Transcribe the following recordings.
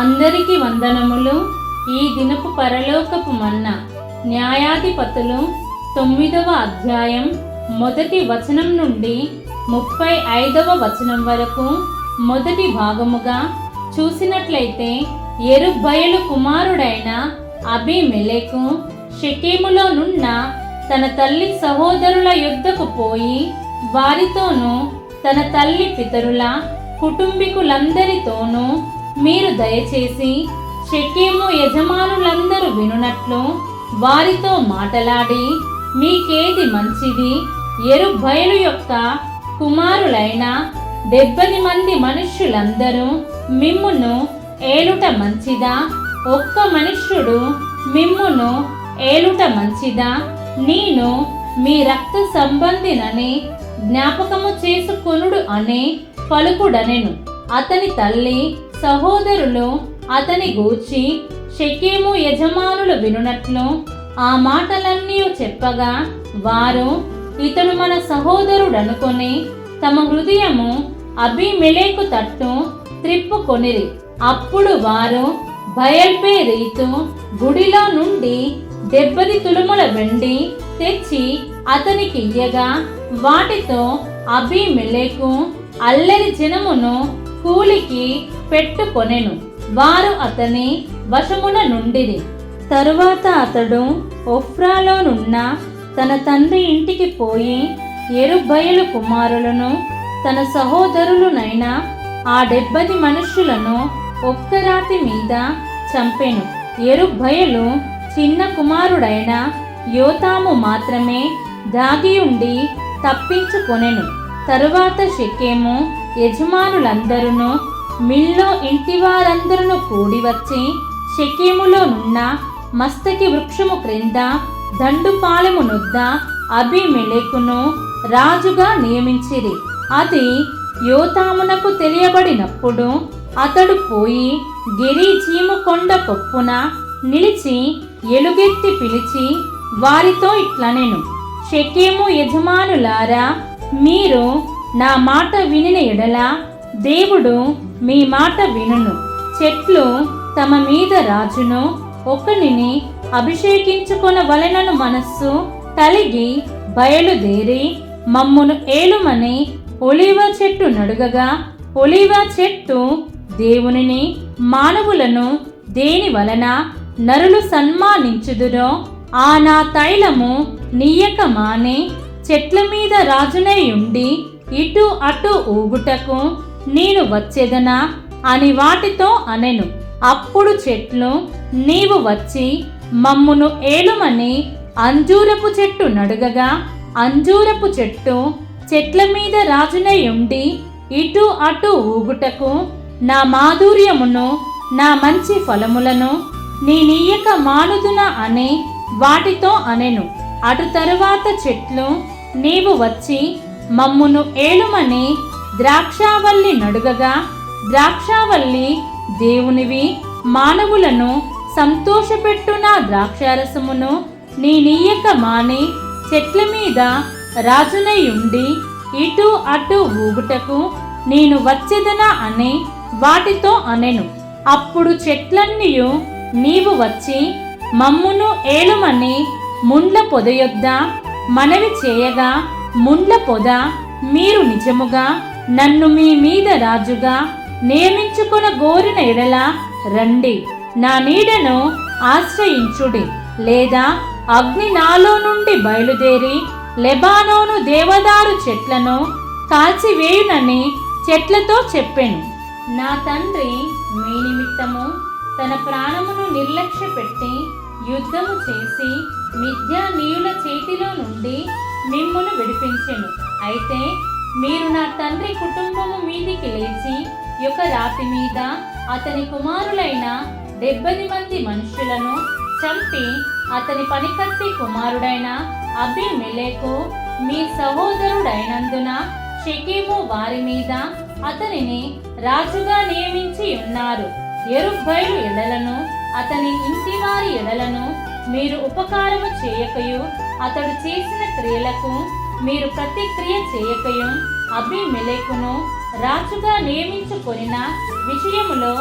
అందరికీ వందనములు. ఈ దినపు పరలోకపు మన్న న్యాయాధిపతులు తొమ్మిదవ అధ్యాయం మొదటి వచనం నుండి ముప్పై ఐదవ వచనం వరకు మొదటి భాగముగా చూసినట్లయితే ఎరుబయలు కుమారుడైన అభిమెలెకు షెకేములో నున్న తన తల్లి సహోదరుల యుద్ధకు పోయి వారితోనూ తన తల్లి పితరుల కుటుంబీకులందరితోనూ మీరు దయచేసి షెకేము యజమానులందరూ వినునట్లు వారితో మాటలాడి మీకేది మంచిది? ఎరుబయలు యొక్క కుమారులైన డెబ్బది మంది మనుష్యులందరూ మిమ్మును ఏలుట మంచిదా? ఒక్క మనుష్యుడు మిమ్మును ఏలుట మంచిదా? నేను మీ రక్త సంబంధినని జ్ఞాపకము చేసుకొనుడు అనే పలుకుడనెను. అతని తల్లి సహోదరులు అతని గూర్చి షెకేము యజమానులు వినునట్లు ఆ మాటలన్నీ చెప్పగా వారు ఇతడు మన సహోదరుడనుకొని తమ హృదయము అభిమెలేకు తట్టు త్రిప్పుకొనిరి అప్పుడు వారు బయల్పే రీతు గుడిలో నుండి దెబ్బది తులుముల వెండి తెచ్చి అతనికి ఇయ్యగా వాటితో అభిమెలేకు అల్లరి జనమును కూలికి పెట్టుకొనెను. వారు అతని వశమున నుండిరి. తరువాత అతడు ఒఫ్రాలోనున్న తన తండ్రి ఇంటికి పోయి ఎరుబయలు కుమారులను తన సహోదరులనైన ఆ డెబ్బది మనుషులను ఒక్క రాతి మీద చంపెను. ఎరుబయలు చిన్న కుమారుడైన యోతాము మాత్రమే దాగి ఉండి తప్పించుకొనెను. తరువాత షెకేము యజమానులందరూ మిల్లో ఇంటివారందరూ కూడి వచ్చి షెకేములో నున్న మస్తకి వృక్షము క్రింద దండుపాలెము నొద్ద అభిమెలెకును రాజుగా నియమించిరి. అది యోతామునకు తెలియబడినప్పుడు అతడు పోయి గిరిజీము కొండ కొప్పున నిలిచి ఎలుగెత్తి పిలిచి వారితో ఇట్లనెను షకేము యజమానులారా మీరు నా మాట వినిన ఎడల దేవుడు మీ మాట వినును. చెట్లు తమ మీద రాజును ఒకనిని అభిషేకించుకొన వలనను మనస్సు కలిగి బయలుదేరి మమ్మును ఏలుమని ఒలివ చెట్టు నడుగగా ఒలివ చెట్టు దేవునిని మానవులను దేని వలన నరులు సన్మానించుదురో ఆ నా తైలము నీయక మానే చెట్ల మీద రాజునై ఉండి ఇటు అటు ఊగుటకు నేను వచ్చేదనా? అని వాటితో అనెను. అప్పుడు చెట్లు నీవు వచ్చి మమ్మును ఏలుమని అంజూరపు చెట్టు నడుగగా అంజూరపు చెట్టు చెట్ల మీద రాజునై ఉండి ఇటు అటు ఊగుటకు నా మాధుర్యమును నా మంచి ఫలములను నీ నీయక మానుదునా అని వాటితో అనెను. అటు తరువాత చెట్లు నీవు వచ్చి మమ్మును ఏలుమని ద్రాక్షావల్లి నడుగగా ద్రాక్షావల్లి దేవునివి మానవులను సంతోషపెట్టున ద్రాక్షారసమును నీనీయక మాని చెట్ల మీద రాజునై ఉండి ఇటు అటు ఊగుటకు నేను వచ్చేదనా అని వాటితో అనెను. అప్పుడు చెట్లన్నీయు నీవు వచ్చి మమ్మును ఏలుమని ముండ్ల పొదయొద్ద మనవి చేయగా ముండ్ల పొద మీరు నిజముగా నన్ను మీ మీద రాజుగా నియమించుకొన గోరిన ఎడల రండి. నా నీడను ఆశ్రయించుడి. లేదా అగ్ని నాలో నుండి బయలుదేరి లెబానోను దేవదారు చెట్లను కాల్చివేయునని చెట్లతో చెప్పెను. నా తండ్రి మీ నిమిత్తము తన ప్రాణమును నిర్లక్ష్య పెట్టి యుద్ధము చేసి మిథ్యానీయుల చేతిలో నుండి మిమ్మును విడిపించెను. అయితే మీరు నా తండ్రి కుటుంబము మీదికి లేచి యొక్క రాతి మీద అతని కుమారులైన డెబ్బది మంది మనుషులను చంపి అతని పనికత్తి కుమారుడైన అభిమెలెకు మీ సహోదరుడైనందున షకీము వారి మీద అతనిని రాజుగా నియమించి ఉన్నారు. ఎరుబ్బైలు ఎడలను అతని ఇంటి వారి ఎడలను మీరు ఉపకారము చేయకయు. అతడు చేసిన క్రియలకు మీరు ప్రతిక్రియ చేయకయు. అభిమెలెకును రాజుగా నియమించుకొనిన విషయములో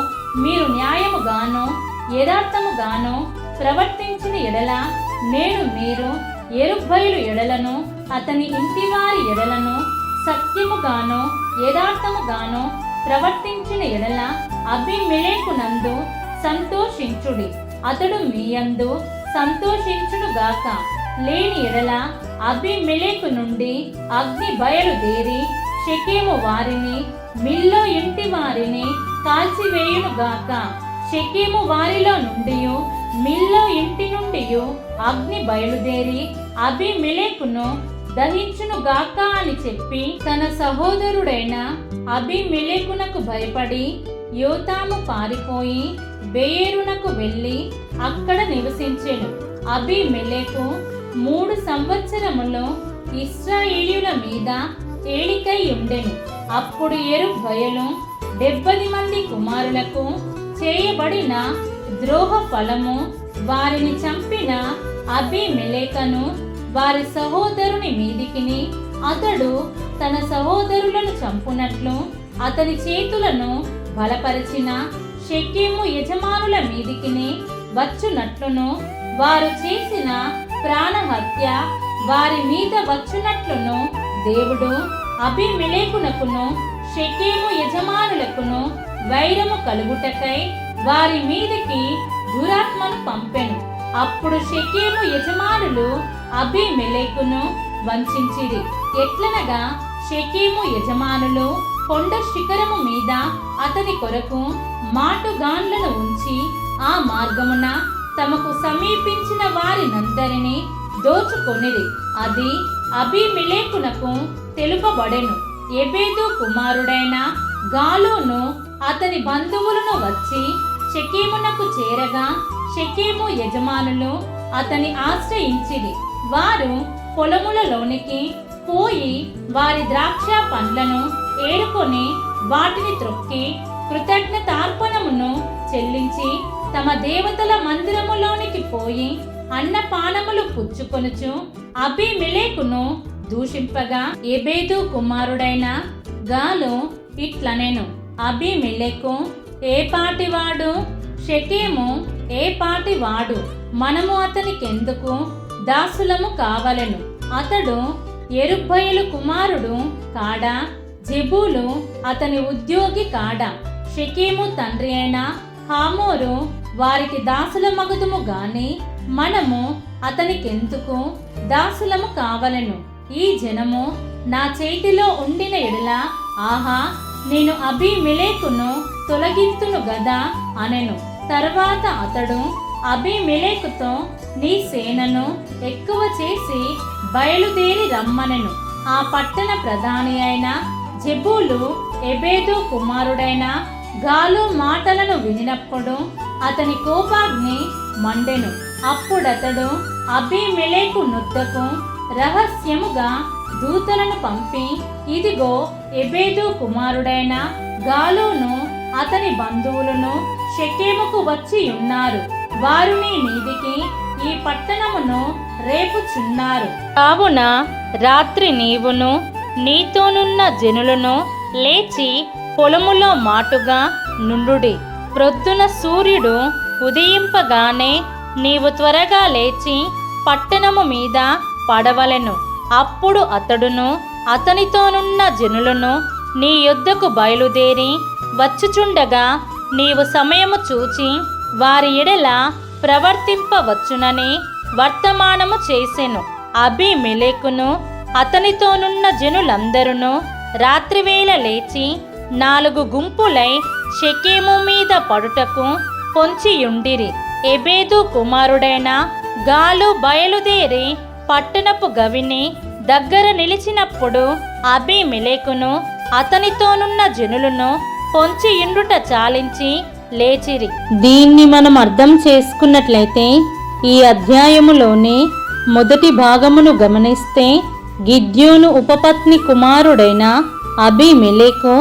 మీరు న్యాయముగాను యథార్థముగాను ప్రవర్తించిన ఎడల నేను మీరు ఎరుబ్బయలు ఎడలను అతని ఇంటివారి ఎడలను సత్యముగాను యథార్థముగాను ప్రవర్తించిన ఎడల అభిమెలేకునందు సంతోషించుడి. అతడు మీయందు సంతోషించుడుగాక. లేని ఎడల అభిమెలేకు నుండి అగ్ని బయలుదేరి షకేము వారిని మిల్లో ఇంటి వారిని కాల్చివేయునుగాక షకేము వారిలో నుండి మిల్లో ఇంటి నుండి అగ్ని బయలుదేరి అభిమెలేకును దహించునుగాక అని చెప్పి తన సహోదరుడైన అభిమెలేకునకు భయపడి యోతాము పారిపోయి బేయేరునకు వెళ్ళి అక్కడ నివసించెను. అభిమెలేకు మూడు సంవత్సరములో ఇస్రాయేలీయుల మీద ఏలికై ఉండెను. అప్పుడు ఎరు బయలు డెబ్బది మంది కుమారులకు చేయబడిన ద్రోహ ఫలము వారిని చంపిన అభిమెలేకను వారి సహోదరుని మీదికిని అతడు తన సహోదరులను చంపునట్లు అతని చేతులను బలపరిచిన షెకెము యజమానుల మీదికిని వచ్చునట్లును వారు చేసిన ప్రాణహత్య వారి మీద వచ్చునట్లును దేవుడు అభిమిలేకునకును షకేము యజమానులకును వైరము కలుగుటకై వారి మీదకి దురాత్మను పంపెను. అప్పుడు షకేము యజమానులు అభిమెలేకును వంచిరి ఎట్లనగా షకేము యజమానులు కొండ శిఖరము మీద అతని కొరకు మాటుగాన్లను ఉంచి ఆ మార్గమున తమకు సమీపించిన వారినందరినీ దోచుకొనిరి. అది అభిమిలేకునకు తెలుపబడెను. ఎబేదు కుమారుడైన గాలోను అతని బంధువులను వచ్చి షకీమునకు చేరగా షకీము యజమానులు అతని ఆశ్రయించిరి. వారు పొలములలోనికి పోయి వారి ద్రాక్ష పండ్లను ఏడుకొని వాటిని త్రొక్కి కృతజ్ఞతార్పణమును చెల్లించి తమ దేవతల మందిరములోనికి పోయి అన్నపానములు పుచ్చుకొనుచు అభిమిలేకును దూషింపగా ఎబేదు కుమారుడైన గాలు ఇట్లనెను. అభిమిలేకు ఏ పాటివాడు? షకేము ఏ పాటివాడు? మనము అతనికెందుకు దాసులము కావలను? అతడు ఎరుబ్బయలు కుమారుడు కాడా? జెబూలు అతని ఉద్యోగి కాడా? షకీము తండ్రి అయిన హామోరు వారికి దాసుల మగుదుము గాని మనము అతనికెందుకు దాసులము కావలెను? ఈ జనము నా చేతిలో ఉండిన ఎడల ఆహా నేను అభిమెలేకును తొలగింతును గదా అనెను. తర్వాత అతడు అభిమెలేకుతో నీ సేనను ఎక్కువ చేసి బయలుదేరి రమ్మనెను. ఆ పట్టణ ప్రధాని అయిన జెబూలు ఎబేదు కుమారుడైన గాలు మాటలను వినినప్పుడు అతని కోపాగ్ని మండెను. అప్పుడతడు అభిమెలేకు నొద్దకు రహస్యముగా దూతలను పంపి ఇదిగో ఎబేదు కుమారుడైన గాలును అతని బంధువులను షకేముకు వచ్చి ఉన్నారు. వారు నీ మీదికి ఈ పట్టణమును రేపుచున్నారు. కావున రాత్రి నీవును నీతోనున్న జనులను లేచి పొలములో మాటుగా నుండుడి. ప్రొద్దున సూర్యుడు ఉదయింపగానే నీవు త్వరగా లేచి పట్టణము మీద పడవలెను. అప్పుడు అతడును అతనితోనున్న జనులను నీ యొద్దకు బయలుదేరి వచ్చుచుండగా నీవు సమయము చూచి వారి ఎడల ప్రవర్తింపవచ్చునని వర్తమానము చేసెను. అభిమెలెకును అతనితోనున్న జనులందరూ రాత్రివేళ లేచి నాలుగు గుంపులై షకేము మీద పడుటకు పొంచియుండిరి. ఎబేదు కుమారుడైన గాలు బయలుదేరి పట్టణపు గవిని దగ్గర నిలిచినప్పుడు అభిమిలేకును అతనితోనున్న జనులను పొంచియుండుట చాలించి లేచిరి. దీన్ని మనం అర్థం చేసుకున్నట్లయితే ఈ అధ్యాయములోని మొదటి భాగమును గమనిస్తే గిద్యోను ఉపపత్ని కుమారుడైన అభిమెలెకు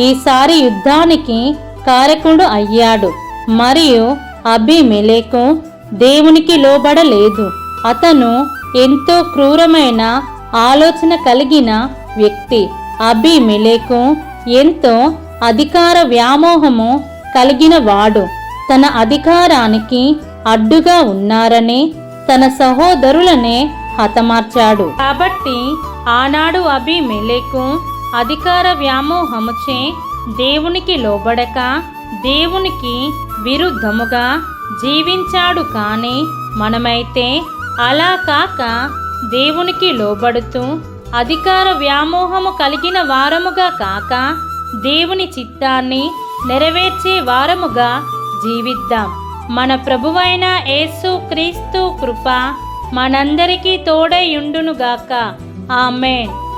ఈసారి యుద్ధానికి కారకుడు అయ్యాడు. మరియు అభిమెలేకు దేవునికి లోబడలేదు. అతను ఎంతో క్రూరమైన ఆలోచన కలిగిన వ్యక్తి. అభిమెలేకు ఎంతో అధికార వ్యామోహము కలిగిన వాడు. తన అధికారానికి అడ్డుగా ఉన్నారని తన సహోదరులనే హతమార్చాడు. కాబట్టి ఆనాడు అభిమెలెకు అధికార వ్యామోహముచే దేవునికి లోబడక దేవునికి విరుద్ధముగా జీవించాడు కానీ మనమైతే అలా కాక దేవునికి లోబడుతూ అధికార వ్యామోహము కలిగిన వారముగా కాక దేవుని చిత్తాన్ని నెరవేర్చే వారముగా జీవిద్దాం. మన ప్రభువైన యేసు క్రీస్తు కృప మనందరికీ తోడై ఉండునుగాక. ఆమెన్.